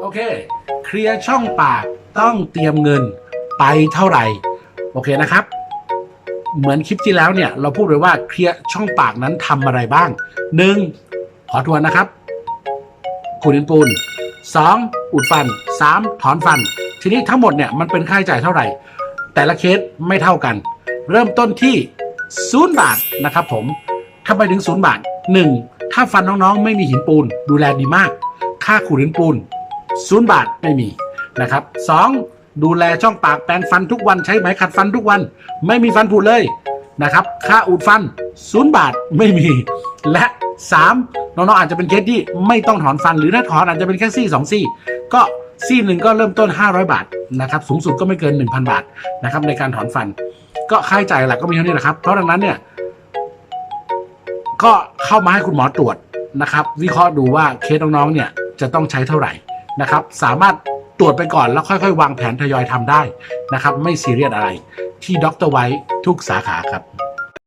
โอเค เคลียร์ช่องปากต้องเตรียมเงินไปเท่าไหร่ โอเคนะครับ เหมือนคลิปที่แล้วเนี่ย เราพูดไปว่าเคลียร์ช่องปากนั้นทำอะไรบ้าง 1. ขอทวนนะครับขูดินปูน 2. อุดฟัน 3. ถอนฟัน ทีนี้ทั้งหมดเนี่ยมันเป็นค่าใช้จ่ายเท่าไหร่ แต่ละเคสไม่เท่ากัน เริ่มต้นที่ศูนย์บาทนะครับผมทำไมถึงศูนย์บาท 1. ถ้าฟันน้องๆ ไม่มีหินปูน ดูแลดีมาก ค่าขูดหินปูน ศูนย์บาทไม่มีนะครับ 2. ดูแลช่องปากแปรงฟันทุกวันใช้ไหมขัดฟันทุกวัน ไม่มีฟันผุเลยนะครับ ค่าอุดฟันศูนย์บาทไม่มี และ 3. น้องๆอาจจะเป็นเคสที่ไม่ต้องถอนฟันหรือถ้าถอนอาจจะเป็นแค่ซี่สองซี่ ก็ซี่หนึ่งก็เริ่มต้น 500 บาทนะครับสูงสุดก็ไม่เกิน 1,000 บาทนะครับในการถอนฟัน ก็ค่าใช้จ่ายหลักก็มีเท่านี้แหละครับ เพราะดังนั้นเนี่ยก็เข้ามาให้คุณหมอตรวจนะครับวิเคราะห์ดูว่าเคสน้องๆเนี่ยจะต้องใช้เท่าไหร่ นะครับ สามารถตรวจไปก่อนแล้วค่อยๆ วางแผนทยอยทำได้นะครับ ไม่ซีเรียสอะไรที่ดรไว้ทุกสาขาครับ